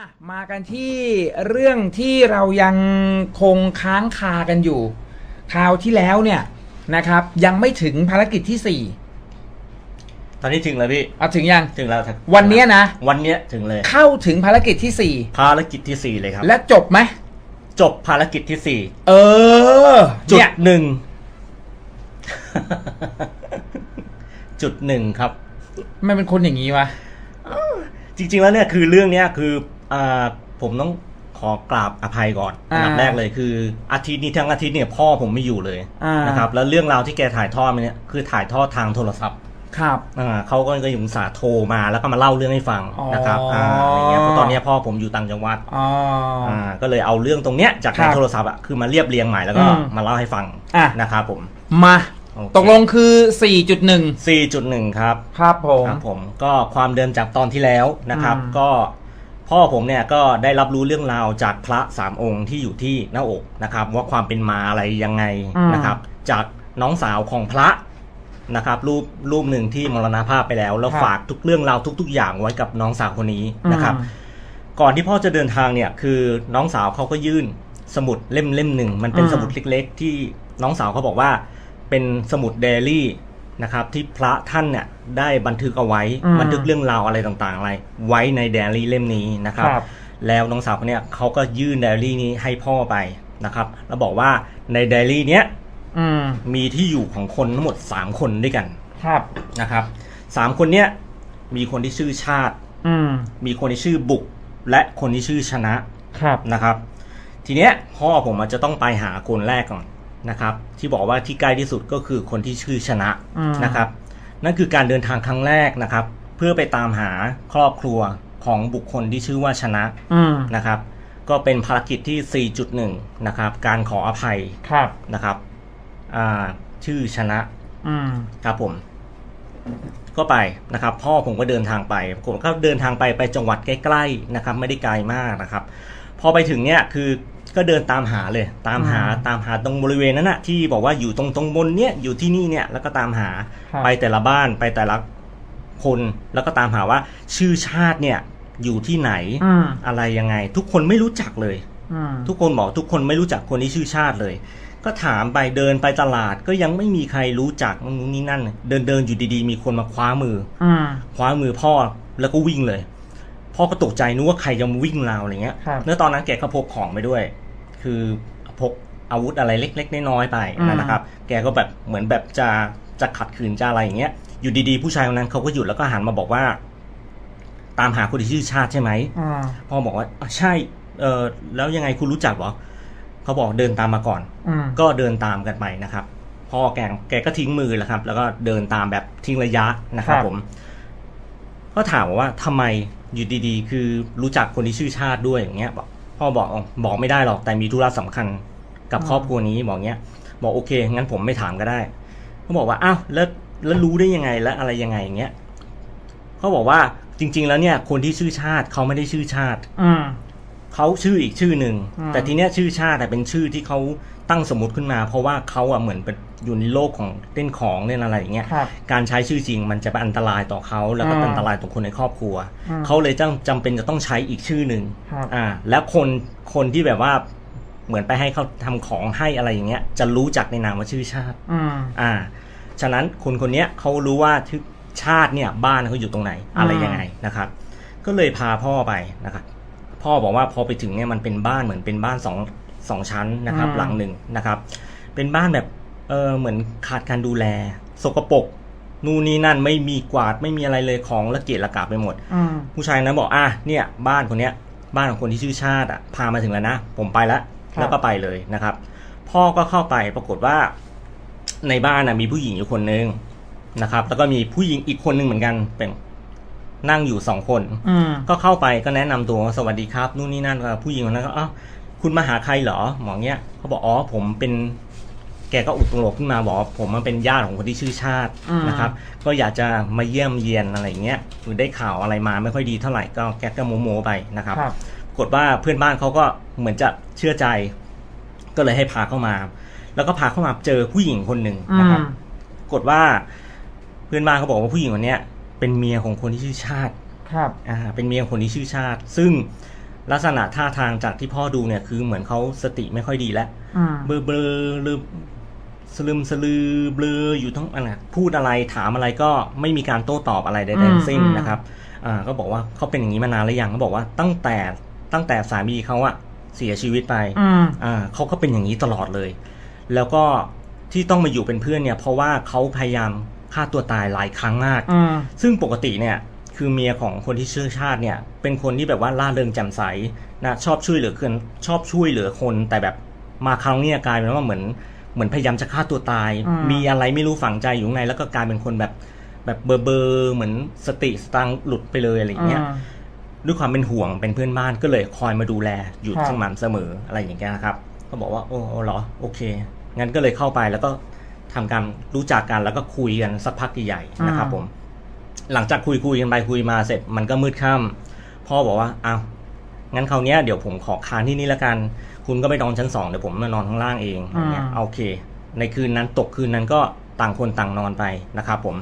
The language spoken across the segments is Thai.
อะมากันที่เรื่องที่เรายังคงค้างคากันอยู่ คราวที่แล้วเนี่ยนะครับ ยังไม่ถึงภารกิจที่สี่ตอนนี้ถึงแล้วพี่ เอาถึงยัง ถึงแล้วครับวันเนี้ยนะ วันเนี้ยถึงเลย เข้าถึงภารกิจที่สี่ภารกิจที่สี่เลยครับ และจบไหมจบภารกิจที่สี่เออจุดเนี่ยหนึ่ง จุดหนึ่งครับ มันเป็นคนอย่างนี้วะจริงๆแล้วเนี่ยคือเรื่องเนี้ยคือ อ่าผมต้องขอกราบอภัยก่อนอันดับอ่าแรกเลยคือ อาทิตย์นี้ทั้งอาทิตย์เนี่ยพ่อผมไม่อยู่เลยอ่าน นะครับแล้วเรื่องราวที่แกถ่ายทอดมาเนี่ยคือถ่ายทอดทางโทรศัพท์ครับ อ่าเขาก็ยังอุตส่าห์โทรมาแล้วก็มาเล่าเรื่องให้ฟังอ๋อนะครับอ่าอย่างเงี้ยเพราะตอนเนี้ยพ่อผมอยู่ต่างจังหวัดอ๋อ อ่าก็เลยเอาเรื่องตรงเนี้ยจากครัในบโทรศัพท์อะคือมาเรียบเรียงใหม่แล้วก็อืมมาเล่าให้ฟังอะ นะครับผม มา โอเค ตกลงคือ 4.1 4.1 ครับ ครับผม ครับผมก็ความเดิมจากตอนที่แล้วนะครับ อืมก็ พ่อผมเนี่ยก็ได้รับรู้เรื่องราวจากพระสามองค์ที่อยู่ที่หน้าอกนะครับ ว่าความเป็นมาอะไรยังไงนะครับ จากน้องสาวของพระนะครับรูปรูปหนึ่งที่มรณภาพไปแล้ว แล้วฝากทุกเรื่องราวทุก ๆ อย่างไว้กับน้องสาวคนนี้นะครับอืมก่อนที่พ่อจะเดินทางเนี่ยคือน้องสาวเขาก็ยื่นสมุดเล่มเล่มหนึ่งมันเป็นอืมสมุดเล็ก ๆ ที่น้องสาวเขาบอกว่า เป็นสมุดเดลี่ นะครับที่พระท่านเนี่ยได้บันทึกเอาไว้ อืมบันทึกเรื่องราวอะไรต่างๆ อะไร ไว้ในเดลี่เล่มนี้นะครับ ครับ แล้วน้องสาวคนเนี้ยเขาก็ยื่นเดลี่นี้ให้พ่อไปนะครับ แล้วบอกว่าในเดลี่เนี้ยอืมมีที่อยู่ของคนทั้งหมด 3 คนด้วยกันครับ นะครับสามคนเนี้ยมีคนที่ชื่อชาติ อืมมีคนที่ชื่อบุก และคนที่ชื่อชนะครับ นะครับ ทีเนี้ยพ่อผมอาจจะต้องไปหาคนแรกก่อน นะครับ ที่บอกว่าที่ใกล้ที่สุดก็คือคนที่ชื่อชนะอืมนะครับ นั่นคือการเดินทางครั้งแรกนะครับ เพื่อไปตามหาครอบครัวของบุคคลที่ชื่อว่าชนะอืมนะครับ ก็เป็นภารกิจที่ 4.1 นะครับ การขออภัยครับนะครับอ่าชื่อชนะอืมครับผม ก็ไปนะครับ พ่อผมก็เดินทางไปผมก็เดินทางไปไปจังหวัดใกล้ๆนะครับ ไม่ได้ไกลมากนะครับ พอไปถึงเนี่ยคือ ก็เดินตามหาเลย ตามหาอืมตามหาตรงบริเวณนั้นนะที่บอกว่าอยู่ตรงตรงบนเนี่ยอยู่ที่นี่เนี่ยแล้วก็ตามหาครับไปแต่ละบ้านไปแต่ละคนแล้วก็ตามหาว่าชื่อชาติเนี่ยอยู่ที่ไหนอืมอะไรยังไง ทุกคนไม่รู้จักเลยอืมทุกคนบอกทุกคนไม่รู้จักคนที่ชื่อชาติเลย ก็ถามไปเดินไปตลาดก็ยังไม่มีใครรู้จักนู่นนี่นั่น เดินเดินอยู่ดีๆ มีคนมาคว้ามืออืมคว้ามือพ่อแล้วก็วิ่งเลยพ่อก็ตกใจนึกว่าใครจะมาวิ่งราวอะไรเงี้ยครับเนื้อตอนนั้นแกก็พกของไปด้วย คือพกอาวุธอะไรเล็ก ๆ น้อยๆไปอืมนะครับ แกก็แบบเหมือนแบบจะจะขัดขืนจะอะไรอย่างเงี้ย อยู่ดีๆ ผู้ชายคนนั้นเขาก็หยุดแล้วก็หันมาบอกว่า ตามหาคนที่ชื่อชาติใช่ไหมอืมพ่อบอกว่าอะใช่เออแล้วยังไงคุณรู้จักเหรอเขาบอกเดินตามมาก่อนอืมก็เดินตามกันไปนะครับ พ่อแกแกก็ทิ้งมือแล้วครับ แล้วก็เดินตามแบบทิ้งระยะนะครับผม ก็ถามว่าทำไมอยู่ดีๆ คือรู้จักคนที่ชื่อชาติด้วยอย่างเงี้ยบอก พ่อบอกอ๋อบอกไม่ได้หรอกแต่มีธุระสำคัญกับครอบครัวนี้บอกเงี้ย บอกโอเคงั้นผมไม่ถามก็ได้เขาบอกว่าอ้าวแล้วแล้วรู้ได้ยังไงแล้วอะไรยังไงอย่างเงี้ยเขาบอกว่าจริง ๆ แล้วเนี่ย คนที่ชื่อชาติเขาไม่ได้ชื่อชาติ อืม เขาชื่ออีกชื่อหนึ่งอืม แต่ทีเนี้ยชื่อชาติอะเป็นชื่อที่เขาตั้งสมมติขึ้นมา เพราะว่าเขาอะเหมือนเป็นอยู่ในโลกของเล่นของเล่นอะไรอย่างเงี้ย ครับ การใช้ชื่อจริงมันจะเป็นอันตรายต่อเขาแล้วก็อ่าอันตรายต่อคนในครอบครัว อืมเขาเลยจำจำเป็นจะต้องใช้อีกชื่อหนึ่งครับอ่า แล้วคนคนที่แบบว่าเหมือนไปให้เขาทำของให้อะไรอย่างเงี้ย จะรู้จักในนามว่าชื่อชาติ อืม อ่า ฉะนั้นคนคนเนี้ยเขารู้ว่าชื่อชาติเนี่ยบ้านเขาอยู่ตรงไหนอะไรยังไงนะครับ ก็เลยพาพ่อไปนะครับ พ่อบอกว่าพอไปถึงเนี่ยมันเป็นบ้านเหมือนเป็นบ้านสองสองชั้นนะครับอืมหลังหนึ่งนะครับ เป็นบ้านแบบเออเหมือนขาดการดูแล สกปรกนู่นนี่นั่นไม่มีกวาดไม่มีอะไรเลยของละเกะละกาไปหมดอืมผู้ชายนั้นบอกอะเนี่ย บ้านคนเนี้ย บ้านของคนที่ชื่อชาติอะพามาถึงแล้วนะผมไปแล้วครับแล้วก็ไปเลยนะครับ พ่อก็เข้าไปปรากฏว่า ในบ้านน่ะมีผู้หญิงอยู่คนนึงนะครับ แล้วก็มีผู้หญิงอีกคนนึงเหมือนกันเป็น นั่งอยู่สองคน อืม ก็เข้าไปก็แนะนำตัวว่าสวัสดีครับ นู่นนี่นั่นเอ่อผู้หญิงคนนั้นก็อ้าวคุณมาหาใครเหรอหมอเนี้ยเขาบอกอ๋อผมเป็น แกก็อุดตรงโลกขึ้นมาบอกว่าผมมันเป็นญาติของคนที่ชื่อชาติอืม นะครับ ก็อยากจะมาเยี่ยมเยียนอะไรอย่างเงี้ยหรือได้ข่าวอะไรมาไม่ค่อยดีเท่าไหร่ก็แกก็โมโมๆไปนะครับ ครับ ปรากฏว่าเพื่อนบ้านเขาก็เหมือนจะเชื่อใจ ก็เลยให้พาเข้ามา แล้วก็พาเข้ามาเจอผู้หญิงคนหนึ่งอืนะครับ ม ปรากฏว่าเพื่อนบ้านเขาบอกว่าผู้หญิงคนเนี้ย เป็นเมียของคนที่ชื่อชาติครับอ่าเป็นเมียของคนที่ชื่อชาติ ซึ่งลักษณะท่าทางจากที่พ่อดูเนี่ยคือเหมือนเขาสติไม่ค่อยดีแล้วอืมเบลอเบลอลืมสลืมสลือเบลออยู่ทั้งอันนะพูดอะไรถามอะไรก็ไม่มีการโต้ตอบอะไรใดๆทั้งสิ้นอืมนะครับอ่าก็บอกว่าเขาเป็นอย่างนี้มานานหรือยังเขาบอกว่าตั้งแต่ตั้งแต่สามีเขาอะเสียชีวิตไปอืมอ่าเขาก็เป็นอย่างนี้ตลอดเลย แล้วก็ที่ต้องมาอยู่เป็นเพื่อนเนี่ย เพราะว่าเขาพยายาม ฆ่าตัวตายหลายครั้งมาก อืม ซึ่งปกติเนี่ยคือเมียของคนที่เชื่อชาติเนี่ย เป็นคนที่แบบว่าล่าเริงแจ่มใสนะชอบช่วยเหลือคนชอบช่วยเหลือคนแต่แบบมาครั้งเนี้กลายเป็นว่าเหมือนเหมือนพยายามจะฆ่าตัวตาย อืม มีอะไรไม่รู้ฝังใจอยู่ข้างในแล้วก็กลายเป็นคนแบบแบบเบอร์เบอร์เหมือนสติสตังค์หลุดไปเลยอะไรอย่างเงี้ย ด้วยความเป็นห่วงเป็นเพื่อนบ้านก็เลยคอยมาดูแลอยู่ครับ สม่ำเสมออะไรอย่างเงี้ยนะครับ ก็บอกว่าโอ้เหรอโอเค งั้นก็เลยเข้าไปแล้วก็ ทำการรู้จักกันแล้วก็คุยกันสักพักใหญ่ๆนะครับผม หลังจากคุยคุยกันไปคุยมาเสร็จมันก็มืดค่ำพ่อบอกว่าอ้าวงั้นคราวเนี้ยเดี๋ยวผมขอค้างที่นี่ละกัน คุณก็ไปนอนชั้นสองเดี๋ยวผมมานอนข้างล่างเองอย่างเงี้ยอืมโอเค ในคืนนั้นตกคืนนั้นก็ต่างคนต่างนอนไปนะครับผม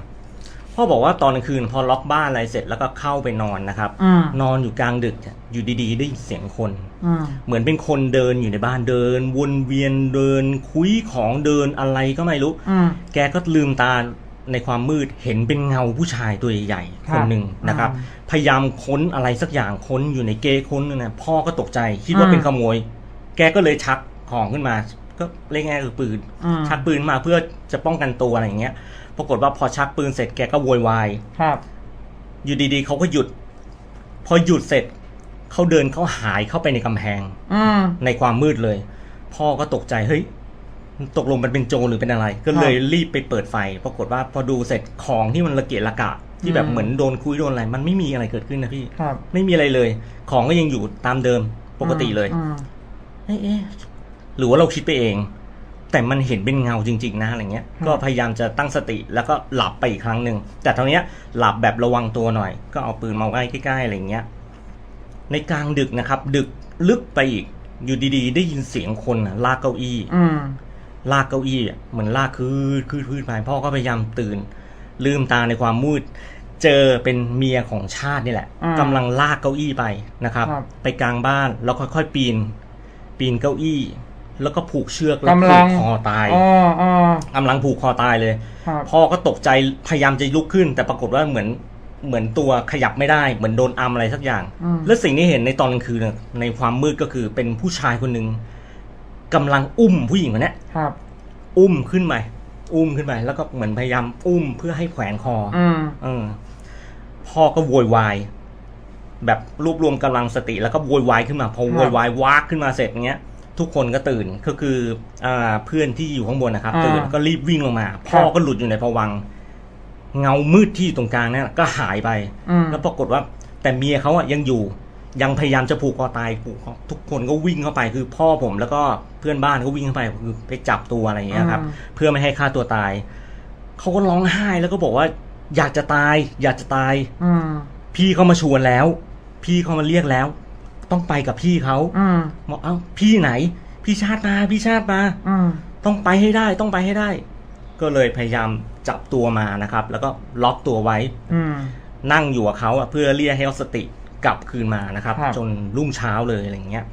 พ่อบอกว่าตอนกลางคืนพอล็อกบ้านอะไรเสร็จแล้วก็เข้าไปนอนนะครับ อืมนอนอยู่กลางดึกเนี่ยอยู่ดีๆ ได้ยินเสียงคน อืมเหมือนเป็นคนเดินอยู่ในบ้านเดิน วนเวียนเดิน คุยของเดินอะไรก็ไม่รู้ อืม แกก็ลืมตาในความมืดเห็นเป็นเงาผู้ชายตัวใหญ่ๆคครับนหนึ่งนะครับ อืมพยายามค้นอะไรสักอย่างค้นอยู่ในเกะค้นนั่นนะพ่อก็ตกใจคิดว่าอืมเป็นขโมย แกก็เลยชักของขึ้นมา ก็เรียกง่ายๆคือปืน อืม ชักปืนมาเพื่อจะป้องกันตัวอะไรอย่างเงี้ย ปรากฏว่าพอชักปืนเสร็จแกก็โวยวายครับ อยู่ดีๆเขาก็หยุด พอหยุดเสร็จเขาเดินเขาหายเข้าไปในกำแพงอืม ในความมืดเลย พ่อก็ตกใจเฮ้ยตกลงมันเป็นโจรหรือเป็นอะไร ก็เลยรีบไปเปิดไฟ ปรากฏว่าพอดูเสร็จของที่มันระเกะระกะ ที่แบบอืม เหมือนโดนคุยโดนอะไร มันไม่มีอะไรเกิดขึ้นนะพี่ ครับไม่มีอะไรเลย ของก็ยังอยู่ตามเดิมปกติเลย อืมเอ๊ะเอ๊ะหรือว่าเราคิดไปเอง แต่มันเห็นเป็นเงาจริง ๆ นะอะไรเงี้ย ก็พยายามจะตั้งสติแล้วก็หลับไปอีกครั้งหนึ่ง แต่ตอนเนี้ยหลับแบบระวังตัวหน่อย ก็เอาปืนมาไว้ใกล้ๆอะไรเงี้ย ในกลางดึกนะครับ ดึกลึกไปอีก อยู่ดีๆ ได้ยินเสียงคนน่ะลากเก้าอี้อืมลากเก้าอี้อะเหมือนลากคืดคืดคืดไปพ่อก็พยายามตื่น ลืมตาในความมืด เจอเป็นเมียของชาตินี่แหละอืมกำลังลากเก้าอี้ไปนะครับครับ ไปกลางบ้านแล้วค่อยๆปีน ปีนเก้าอี้ แล้วก็ผูกเชือกแล้วกำผูลักงคอตายอ๋ออ๋อกำลังผูกคอตายเลย ครับพ่อก็ตกใจพยายามจะลุกขึ้น แต่ปรากฏว่าเหมือนเหมือนตัวขยับไม่ได้เหมือนโดนอัมอะไรสักอย่าง อืมแล้วสิ่งที่เห็นในตอนกลางคืนน่ะในความมืดก็คือเป็นผู้ชายคนหนึ่งกำลังอุ้มผู้หญิงคนเนี้ยครับ อุ้มขึ้นไปอุ้มขึ้นไปแล้วก็เหมือนพยายามอุ้มเพื่อให้แขวนคอออืมเออ พ่อก็โวยวายแบบรวบรวมกำลังสติ แล้วก็โวยวายขึ้นมาพอโวยวายวากขึ้นมาเสร็จเงี้ย ทุกคนก็ตื่นก็คืออ่าเพื่อนที่อยู่ข้างบนนะครับ อ่าตื่นก็รีบวิ่งลงมา พ่อก็หลุดอยู่ในภวังค์เงามืดที่อยู่ตรงกลางนั่นนะก็หายไป อืม แล้วปรากฏว่าแต่เมียเขาอะยังอยู่ยังพยายามจะผูกคอตายผูกคอทุกคนก็วิ่งเข้าไปคือพ่อผมแล้วก็เพื่อนบ้านก็วิ่งเข้าไปคือไปจับตัวอะไรอย่างเงี้ยครับ อืม เพื่อไม่ให้ฆ่าตัวตายเขาก็ร้องไห้แล้วก็บอกว่า อยากจะตาย อยากจะตาย อืม พี่เขามาชวนแล้ว พี่เขามาเรียกแล้ว ต้องไปกับพี่เขาอืมบอกเอ้าพี่ไหน พี่ชาติมาพี่ชาติมา อืมต้องไปให้ได้ต้องไปให้ได้ ก็เลยพยายามจับตัวมานะครับ แล้วก็ล็อกตัวไว้ อืม นั่งอยู่กับเขาอะเพื่อเรียกให้เขาสติกลับคืนมานะครับ ครับ จนรุ่งเช้าเลยอะไรอย่างเงี้ย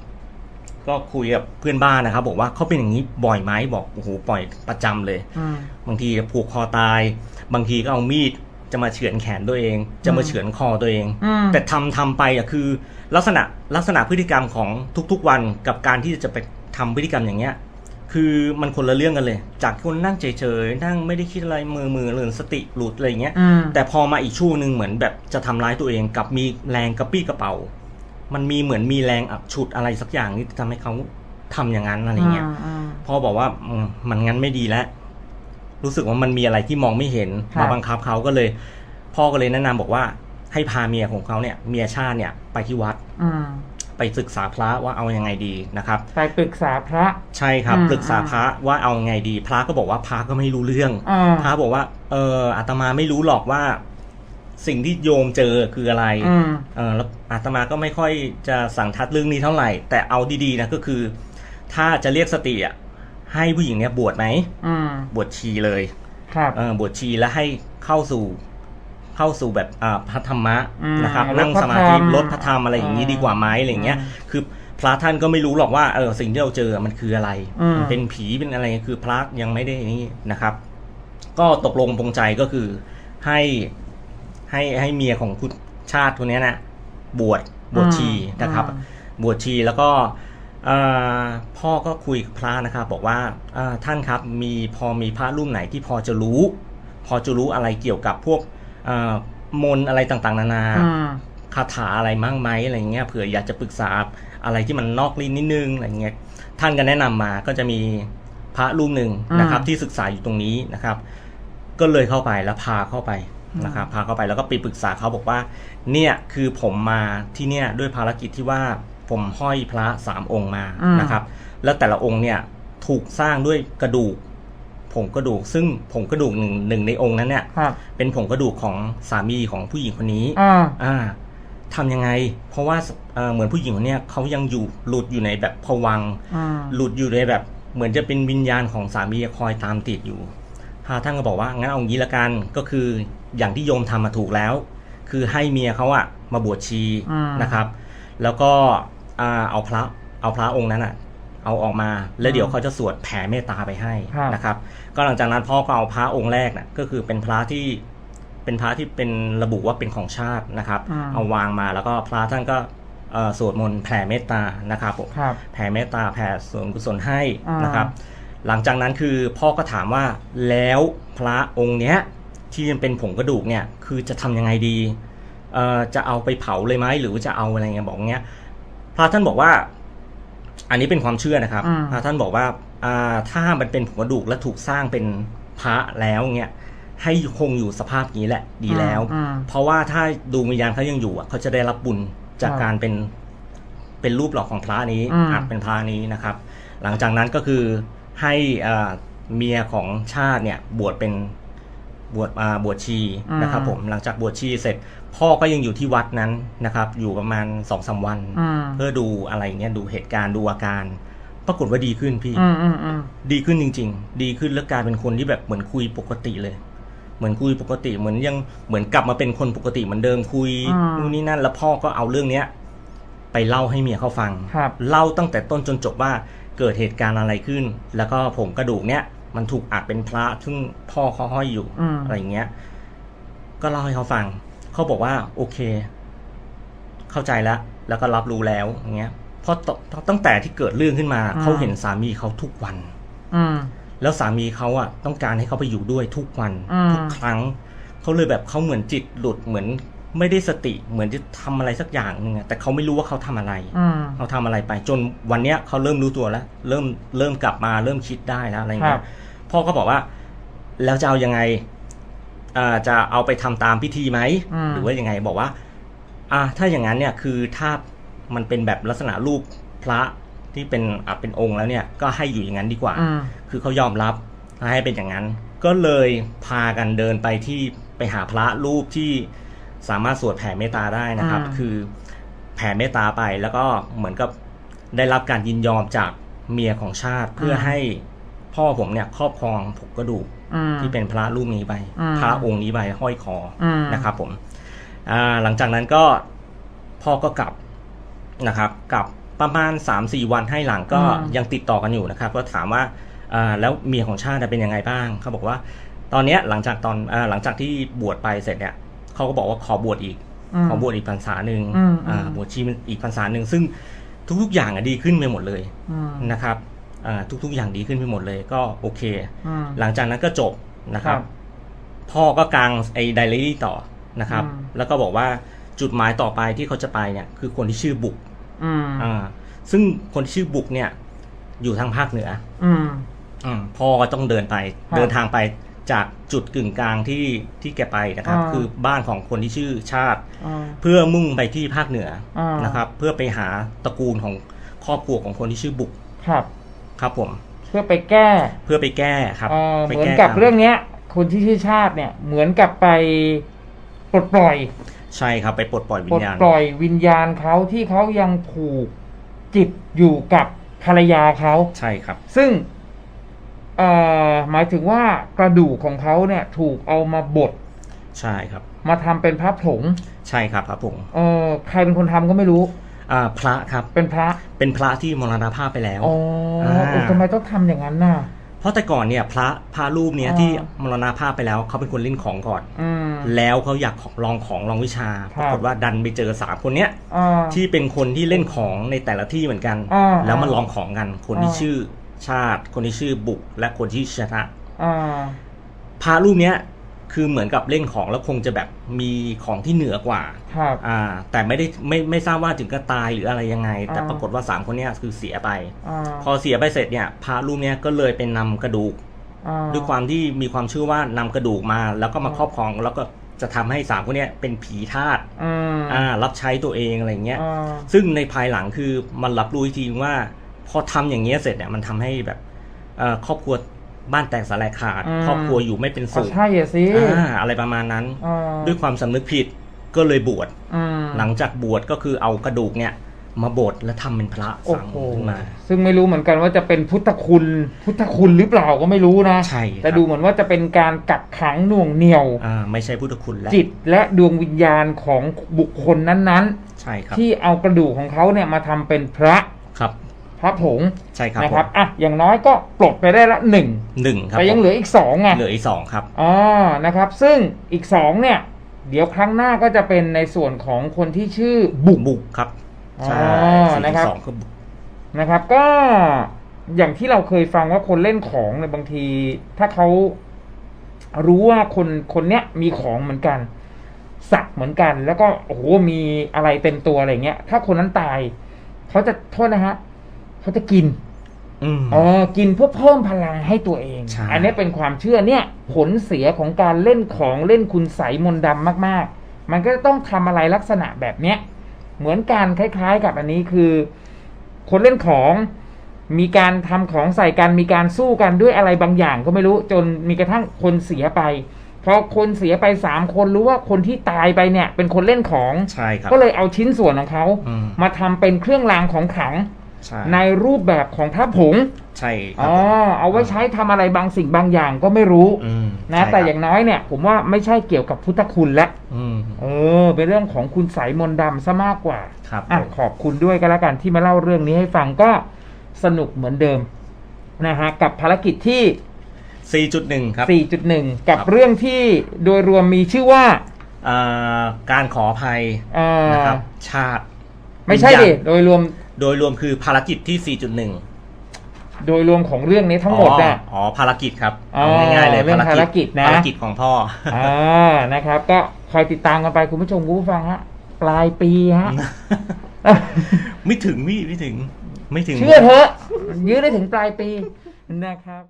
ก็คุยกับเพื่อนบ้านนะครับ บอกว่าเขาเป็นอย่างนี้บ่อยไหมบอกโอ้โหปล่อยประจำเลย อืม บางทีผูกคอตาย บางทีก็เอามีดจะมาเฉือนแขนตัวเอง จะมาเฉือนคอตัวเอง อืมแต่ทำทำไปอะคือ ลักษณะลักษณะพฤติกรรมของทุกๆวันกับการที่จะไปทำพฤติกรรมอย่างเงี้ยคือมันคนละเรื่องกันเลย จากคนนั่งเฉยๆนั่งไม่ได้คิดอะไรมือมือหรือสติหลุดอะไรอย่างเงี้ยอืมแต่พอมาอีกช่วงหนึ่งเหมือนแบบจะทำร้ายตัวเองกับมีแรงกระปี้กระเป๋า มันมีเหมือนมีแรงอับฉุดอะไรสักอย่างที่ทำให้เขาทำอย่างนั้นอะไรเงี้ยอืมพ่อบอกว่าอืมมันงั้นไม่ดีแล้ว รู้สึกว่ามันมีอะไรที่มองไม่เห็นครับมาบังคับเขาก็เลย พ่อก็เลยแนะนำบอกว่า ให้พาเมียของเขาเนี่ยเมียชาติเนี่ยไปที่วัดอืมไปศึกษาพระว่าเอายังไงดีนะครับ ไปปรึกษาพระ ใช่ครับ อืมปรึกษาพระว่าเอายังไงดี พระก็บอกว่าพระก็ไม่รู้เรื่อง อ่าพระบอกว่า เอออาตมาไม่รู้หรอกว่า สิ่งที่โยมเจอคืออะไร อืมเออแล้วอาตมาก็ไม่ค่อยจะสั่งทัดเรื่องนี้เท่าไหร่ แต่เอาดีๆนะก็คือ ถ้าจะเรียกสติอะให้ผู้หญิงเนี่ยบวชไหมอืมบวชชีเลยครับ เออบวชชีแล้วให้เข้าสู่ เข้าสู่แบบอ่าพระธรรมะอืมนะครับลดนั่งพระสมาธิธรรมลดพระธรรมอะไรอย่างนี้อ่าดีกว่าไหมอะไรอย่างเงี้ยอืมคือพระท่านก็ไม่รู้หรอกว่าเออสิ่งที่เราเจอมันคืออะไรอืมมันเป็นผีเป็นอะไรคือพระยังไม่ได้นี่นะครับ ก็ตกลงปรงใจก็คือให้ให้ให้เมียของคุณชาติคนเนี้ยนะบวชบวชชีนะครับ อืม บวชชีแล้วก็เอ่อพ่อก็คุยกับพระนะครับ บอกว่าเอ่อท่านครับมีพอมีพระรูปไหนที่พอจะรู้ พอจะรู้อะไรเกี่ยวกับพวกเอ่อ มนต์อะไรต่างๆ นานาอืมคาถาอะไรมั่งไหมอะไรเงี้ยเผื่ออยากจะปรึกษาอะไรที่มันนอกลิ้นนิดนึงอะไรเงี้ยท่านก็แนะนำมาก็จะมีพระรูปหนึ่งนะครับอืมที่ศึกษาอยู่ตรงนี้นะครับ ก็เลยเข้าไปแล้วพาเข้าไปนะครับพาเข้าไปแล้วก็ไปปรึกษาเขาบอกว่า เนี่ยคือผมมาที่เนี่ยด้วยภารกิจที่ว่าผมห้อยพระสามองค์มาอืมนะครับ แล้วแต่ละองค์เนี่ยถูกสร้างด้วยกระดูก ผงกระดูก ซึ่งผงกระดูกหนึ่งหนึ่งในองค์นั้นเนี่ยครับเป็นผงกระดูกของสามีของผู้หญิงคนนี้ อ่า อ่าทำยังไง เพราะว่าเอ่อเหมือนผู้หญิงคนเนี้ยเขายังอยู่หลุดอยู่ในแบบผวังค์อ่า หลุดอยู่ในแบบ เหมือนจะเป็นวิญญาณของสามีคอยตามติดอยู่พระท่านก็บอกว่างั้นเอางี้ละกันก็คืออย่างที่โยมทำมาถูกแล้ว คือให้เมียเขาอะมาบวชชีอืม นะครับ แล้วก็อ่าเอาพระเอาพระองค์นั้นอะ เอาออกมา แล้วเดี๋ยวเขาจะสวดแผ่เมตตาไปให้ครับนะครับ ก็หลังจากนั้นพ่อก็เอาพระองค์แรกน่ะก็คือเป็นพระที่เป็นพระที่เป็นระบุว่าเป็นของชาตินะครับอืมเอาวางมาแล้วก็พระท่านก็เอ่อสวดมนต์แผ่เมตตานะครับผมครับแผ่เมตตาแผ่ส่วนกุศลให้อ่านนะครับ หลังจากนั้นคือพ่อก็ถามว่าแล้วพระองค์เนี้ยที่ยังเป็นผงกระดูกเนี่ยคือจะทำยังไงดีเอ่อจะเอาไปเผาเลยไหมหรือว่าจะเอาอะไรเงี้ยบอกเงี้ยพระท่านบอกว่า อันนี้เป็นความเชื่อนะครับอืมพระท่านบอกว่าอ่าถ้ามันเป็นผงกระดูกและถูกสร้างเป็นพระแล้วเนี่ยให้คงอยู่สภาพนี้แหละดีแล้วอืมเพราะว่าถ้าดวงวิญญาณเขายังอยู่อะเขาจะได้รับบุญจากครับการเป็นเป็นรูปหล่อของพระนี้อืมอาจเป็นพระนี้นะครับ หลังจากนั้นก็คือให้อ่าเมียของชาติเนี่ยบวชเป็นบวชอ่าบวชชีนะครับผมหลังจากบวชชีเสร็จ พ่อก็ยังอยู่ที่วัดนั้นนะครับ อยู่ประมาณสองสามวันอืมเพื่อดูอะไรเงี้ยดูเหตุการณ์ดูอาการ ปรากฏว่าดีขึ้นพี่อืมอืมอืมดีขึ้นจริง ๆ ดีขึ้นแล้วกลายเป็นคนที่แบบเหมือนคุยปกติเลย เหมือนคุยปกติเหมือนยังเหมือนกลับมาเป็นคนปกติเหมือนเดิมคุยอืมนู่นนี่นั่น แล้วพ่อก็เอาเรื่องเนี้ย ไปเล่าให้เมียเขาฟังครับเล่าตั้งแต่ต้นจนจบว่าเกิดเหตุการณ์อะไรขึ้น แล้วก็ผงกระดูกเนี้ยมันถูกอัดเป็นพระซึ่งพ่อเขาห้อยอยู่อืมอะไรอย่างเงี้ย ก็เล่าให้เขาฟัง เขาบอกว่าโอเค เข้าใจแล้ว แล้วก็รับรู้แล้วอย่างเงี้ยเพราะตตั้งแต่ที่เกิดเรื่องขึ้นมาอืมเขาเห็นสามีเขาทุกวัน อืมแล้วสามีเขาอะ ต้องการให้เขาไปอยู่ด้วยทุกวันอืมทุกครั้งเขาเลยแบบเขาเหมือนจิตหลุดเหมือนไม่ได้สติเหมือนจะทำอะไรสักอย่างหนึงอะแต่เขาไม่รู้ว่าเขาทำอะไรอืมเขาทำอะไรไป จนวันเนี้ยเขาเริ่มรู้ตัวแล้ว เริ่มเริ่มกลับมาเริ่มคิดได้แล้วอะไรครัเงี้บยพ่อก็บอกว่า แล้วจะเอายังไงอ่า จะเอาไปทำตามพิธีไหมอืมหรือว่ายังไงบอกว่า อ่า ถ้าอย่างนั้นเนี่ยคือถ้ามันเป็นแบบลักษณะรูปพระที่เป็นอ่าเป็นองค์แล้วเนี่ยก็ให้อยู่อย่างนั้นดีกว่าอืมคือเขายอมรับให้เป็นอย่างนั้น ก็เลยพากันเดินไปที่ไปหาพระรูปที่สามารถสวดแผ่เมตตาได้นะครับอืมคือแผ่เมตตาไปแล้วก็เหมือนกับได้รับการยินยอมจากเมียของชาติเพื่อให้ พ่อผมเนี่ยครอบครองผกกระดูกอืมที่เป็นพระรูปนี้ไปอืมพระองค์นี้ไปห้อยคออมนะครับผมอ่าหลังจากนั้นก็พ่อก็กลับนะครับ กลับประมาณ3าสี่วันให้หลังก็อืมยังติดต่อกันอยู่นะครับ ก็ถามว่าอ่าแล้วเมียของชาติเป็นยังไงบ้างเขาบอกว่า ตอนเนี้ยหลังจากตอนอาหลังจากที่บวชไปเสร็จเนี่ยเขาก็บอกว่าขอบวชอีกมขอบวชอีกพรรษาหนึ่งอืมอ่าอืมบวชชีอีกพรรษาหนึ่งซึ่งทุกๆอย่างอะดีขึ้นไปหมดเลยอืมนะครับอ่า ทุกๆอย่างดีขึ้นไปหมดเลยก็โอเคอืมหลังจากนั้นก็จบนะครับครับ พ่อก็กางไอ้ไดอารี่ต่อนะครับอืมแล้วก็บอกว่าจุดหมายต่อไปที่เขาจะไปเนี่ย คือคนที่ชื่อบุกอืมอ่า ซึ่งคนที่ชื่อบุกเนี่ย อยู่ทางภาคเหนือ อืมอืมพ่อก็ต้องเดินไปครับเดินทางไปจากจุดกึ่งกลางที่ที่แกไปนะครับอ่าคือบ้านของคนที่ชื่อชาติอ่าเพื่อมุ่งไปที่ภาคเหนืออ่านนะครับ เพื่อไปหาตระกูลของครอบครัวของคนที่ชื่อบุกครับ ครับผม เพื่อไปแก้เพื่อไปแก้ครับเอ่อไปเหมือนแก้กับกรรมเรื่องเนี้ย คนที่ชื่อชาติเนี่ยเหมือนกับไปปลดปล่อยใช่ครับไปปลดปล่อยวิปลญดญาณ ปล่อยวิญญาณเขาที่เขายังผูกจิตอยู่กับภรรยาเขา ใช่ครับ ซึ่งเอ่อหมายถึงว่ากระดูกของเขาเนี่ยถูกเอามาบดใช่ครับ มาทำเป็นพระผงใช่ครับพระผงเออใครเป็นคนทำก็ไม่รู้ อ่าพระครับเป็นพระเป็นพระที่มรณภาพไปแล้วอ๋ออาเออทำไมต้องทำอย่างนั้นน่ะ เพราะแต่ก่อนเนี่ยพระพระรูปเนี้ยอ่า ที่มรณภาพไปแล้วเขาเป็นคนเล่นของก่อน อืม แล้วเขาอยากของลองของลองวิชาคปรับ รากฏว่าดันไปเจอสามคนเนี้ยอ่า ที่เป็นคนที่เล่นของในแต่ละที่เหมือนกัน อ่าแล้วมาลองของกันคนที่อ่า ชื่อชาติ คนที่ชื่อบุกและคนที่ชนะ อ่า พระรูปเนี้ย คือเหมือนกับเล่นของแล้วคงจะแบบมีของที่เหนือกว่าครับ อ่า แต่ไม่ได้ไม่ไม่ทราบว่าถึงกับตายหรืออะไรยังไง แต่อ่า ปรากฏว่าสามคนเนี้ยคือเสียไป อ่าพอเสียไปเสร็จเนี่ยพระรูปเนี้ยก็เลยเป็นนำกระดูก อ่าด้วยความที่มีความเชื่อว่านำกระดูกมา แล้วก็มาครอบครองแล้วก็จะทำให้สามคนเนี้ยเป็นผีทาสอืมอ่ารับใช้ตัวเองอะไรเงี้ย อ่าซึ่งในภายหลังคือมันรับรู้อีกทีว่า พอทำอย่างเงี้ยเสร็จเนี่ยมันทำให้แบบเอ่อครอบครัว บ้านแตกสลายขาดอืม ครอบครัวอยู่ไม่เป็นอ๋อสุขใช่อะสิอ่าอะไรประมาณนั้น อ่าด้วยความสำนึกผิดก็เลยบวชอืมหลังจากบวชก็คือเอากระดูกเนี่ย มาบดและทำเป็นพระโอ้ฝังโหขึ้นมา ซึ่งไม่รู้เหมือนกันว่าจะเป็นพุทธคุณ พุทธคุณหรือเปล่าก็ไม่รู้นะใช่ครับ แต่ดูเหมือนว่าจะเป็นการกักขังหน่วงเหนี่ยว อ่าไม่ใช่พุทธคุณแล้วจิตและดวงวิญญาณของบุคคลนั้นใช่ครับๆที่เอากระดูกของเขาเนี่ยมาทำเป็นพระ ครับ พระผงใช่ครับนะครับผมอะอย่างน้อยก็ปลดไปได้ละหนึ่งหนึ่งครับแต่ยังผมเหลืออีกสองไงเหลืออีกสองครับอ๋อนะครับ ซึ่งอีกสองเนี่ย เดี๋ยวครั้งหน้าก็จะเป็นในส่วนของคนที่ชื่อบุกบุกครับใช่อ๋อสี่นะครับสองคือบุกนะครับ ก็อย่างที่เราเคยฟังว่าคนเล่นของในยบางที ถ้าเขารู้ว่าคนคนเนี้ยมีของเหมือนกัน สักเหมือนกัน แล้วก็โอ้โหมีอะไรเต็มตัวอะไรเงี้ย ถ้าคนนั้นตาย เขาจะโทษนะฮะ เขาจะกินอืมอ๋อกินเพื่อเพิ่มพลังให้ตัวเอง ใช่ อันนี้เป็นความเชื่อเนี่ย ผลเสียของการเล่นของเล่นคุณใสยมนต์ดำมากๆ มันก็จะต้องทำอะไรลักษณะแบบเนี้ย เหมือนกันคล้ายๆกับอันนี้คือ คนเล่นของมีการทำของใส่กันมีการสู้กันด้วยอะไรบางอย่างก็ไม่รู้จนมีกระทั่งคนเสียไปพอคนเสียไปสามคนรู้ว่าคนที่ตายไปเนี่ย เป็นคนเล่นของ ใช่ครับ ก็เลยเอาชิ้นส่วนของเขาอืม มาทำเป็นเครื่องรางของขลัง ใช่ ในรูปแบบของพระผงใช่ครัอ๋บอผมเอาไว้ใช้ทำอะไรบางสิ่งบางอย่างก็ไม่รู้อืมนะ ใช่แต่ครับอย่างน้อยเนี่ย ผมว่าไม่ใช่เกี่ยวกับพุทธคุณและอืมเออ เป็นเรื่องของคุณสายมนต์ดำซะมากกว่า ครับอะผมขอบคุณด้วยก็แล้วกันที่มาเล่าเรื่องนี้ให้ฟังก็สนุกเหมือนเดิมนะฮะกับภารกิจที่สี่จุดหนึ่งครับ 4.1 กับครับ เรื่องที่โดยรวมมีชื่อว่าอ่าการขออภัยเอ่อนะครับชาติ ไม่ใช่วิญดิญาณโดยรวมโดยรวมคือภารกิจที่ 4.1 โดยรวมของเรื่องนี้ทั้งหมดอ๋อน่ะอ๋อภารกิจครับอ๋อเอาง่ายๆเลยเรื่องภารกิจนะ ภารกิจของพ่อ อ่านะครับ ก็คอยติดตามกันไปคุณผู้ชมคุณผู้ฟังฮะปลายปีฮะ ไม่ถึงพี่ไม่ถึง ไม่ถึง เชื่อเถอะยื้อได้ถึงปลายปีนะครับ